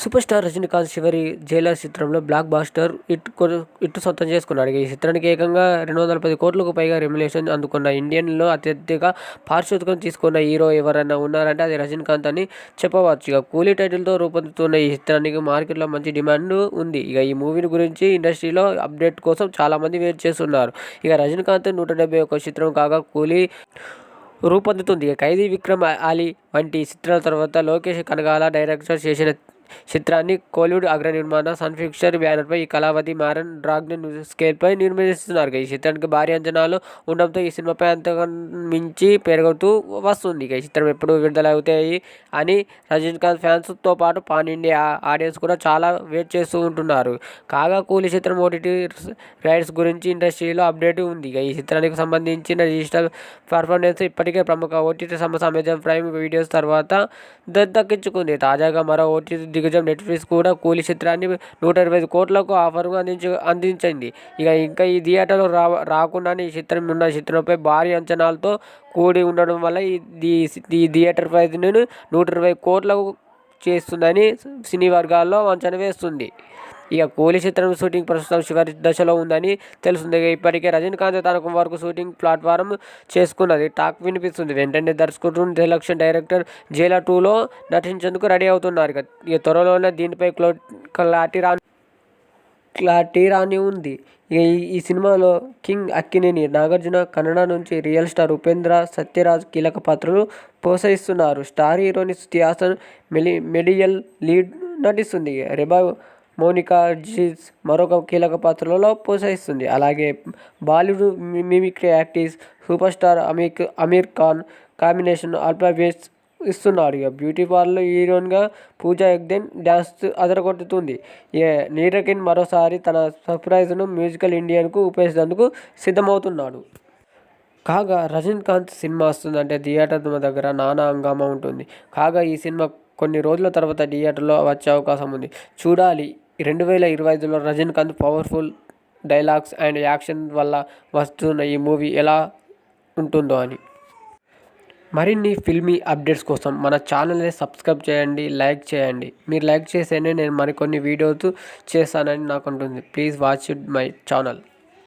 Super star Rajinikanth చివరి Jailer చిత్రంలో black buster it ఇట్టు సొంతం చేసుకున్నాడు. ఈ చిత్రానికి ఏకంగా రెండు వందల పది కోట్లకు పైగా రెమ్యులేషన్ అందుకున్న ఇండియన్లో అత్యధిక పారితోషికం తీసుకున్న హీరో ఎవరైనా ఉన్నారంటే అది రజనీకాంత్ అని చెప్పవచ్చు. ఇక కూలీ టైటిల్తో రూపొందుతున్న ఈ చిత్రానికి మార్కెట్లో మంచి డిమాండ్ ఉంది. ఇక ఈ మూవీని గురించి ఇండస్ట్రీలో అప్డేట్ కోసం చాలామంది వెయిట్ చేస్తున్నారు. ఇక రజనీకాంత్ నూట డెబ్బై ఒక చిత్రం కాగా కూలీ రూపొందుతుంది. ఖైదీ విక్రమ్ అలీ వంటి చిత్రాల తర్వాత లోకేష్ కనగాల డైరెక్టర్ చేసిన చిత్రాన్ని కోలీవుడ్ అగ్ర నిర్మాణ సన్ పిక్చర్ బ్యానర్పై ఈ కళావతి మారన్ డ్రాగ్న్ స్కేల్పై నిర్మిస్తున్నారు. ఈ చిత్రానికి భారీ అంచనాలు ఉండడంతో ఈ సినిమాపై అంతగా మించి పెరుగుతూ వస్తుంది. ఈ చిత్రం ఎప్పుడు విడుదలవుతాయి అని రజనీకాంత్ ఫ్యాన్స్తో పాటు పాన్ ఇండియా ఆడియన్స్ కూడా చాలా వెయిట్ చేస్తూ ఉంటున్నారు. కాగా కూలీ చిత్రం ఓటీటీ రైట్స్ గురించి ఇండస్ట్రీలో అప్డేట్ ఉంది. ఈ చిత్రానికి సంబంధించిన డిజిటల్ పర్ఫార్మెన్స్ ఇప్పటికే ప్రముఖ ఓటీటీ సంస్థ అమెజాన్ ప్రైమ్ వీడియోస్ తర్వాత దక్కించుకుంది తాజాగా మరో ఓటీటీ దిగ్గజం నెట్ఫ్లిక్స్ కూడా కూలి చిత్రాన్ని నూట ఇరవై కోట్లకు ఆఫర్గా అందించ అందించింది. ఇక ఇంకా ఈ థియేటర్లో రా రాకుండానే ఈ చిత్రం ఉన్న చిత్రంపై భారీ అంచనాలతో కూడి ఉండడం వల్ల ఈ ఈ థియేటర్ ప్రైజ్ను నూట ఇరవై కోట్లకు చేస్తుందని సినీ వర్గాల్లో అంచనా వేస్తుంది. ఇక కూలీ చిత్రం షూటింగ్ ప్రస్తుతం చివరి దశలో ఉందని తెలుస్తుంది. ఇప్పటికే రజనీకాంత్ తనకు వరకు షూటింగ్ ప్లాట్ఫారం చేసుకున్నది. టాక్ వినిపిస్తుంది. వెంటనే దర్శకుడు సెలక్షన్ డైరెక్టర్ జైలా టూలో నటించేందుకు రెడీ అవుతున్నారు. ఇక త్వరలోనే దీనిపై క్లారిటీ రా క్లారిటీ రాని ఉంది. ఈ ఈ సినిమాలో కింగ్ అక్కినేని నాగార్జున కన్నడ నుంచి రియల్ స్టార్ ఉపేంద్ర సత్యరాజ్ కీలక పాత్రలు ప్రోత్సహిస్తున్నారు స్టార్ హీరోని శృతి హాసన్ మెలి మెడియల్ లీడ్ నటిస్తుంది. రెబా మోనికా జీజ్ మరొక కీలక పాత్రలలో ప్రోత్సహిస్తుంది అలాగే Bollywood mimicry యాక్టీస్ super star Aamir Aamir Khan combination alphabets ఇస్తున్నాడు. ఇక బ్యూటీ పార్లర్ హీరోయిన్గా పూజా ఎగ్దెన్ డ్యాన్స్ అదరగొట్టుతుంది ఏ నీరకిన్ మరోసారి తన సర్ప్రైజ్ను మ్యూజికల్ ఇండియన్కు ఉపయోగించేందుకు సిద్ధమవుతున్నాడు. కాగా రజనీకాంత్ సినిమా వస్తుందంటే థియేటర్ దగ్గర నానా హంగామా ఉంటుంది. కాగా ఈ సినిమా కొన్ని రోజుల తర్వాత థియేటర్లో వచ్చే అవకాశం ఉంది. చూడాలి. రెండు వేల ఇరవై ఐదులో Rajinikanth powerful dialogues and action వల్ల వస్తున్న ఈ మూవీ ఎలా ఉంటుందో అని. మరిన్ని ఫిల్మీ అప్డేట్స్ కోసం మన ఛానల్ని సబ్స్క్రైబ్ చేయండి లైక్ చేయండి. మీరు లైక్ చేస్తేనే నేను మరికొన్ని వీడియోస్ చేస్తానని నాకు ఉంటుంది ప్లీజ్ వాచ్ మై ఛానల్.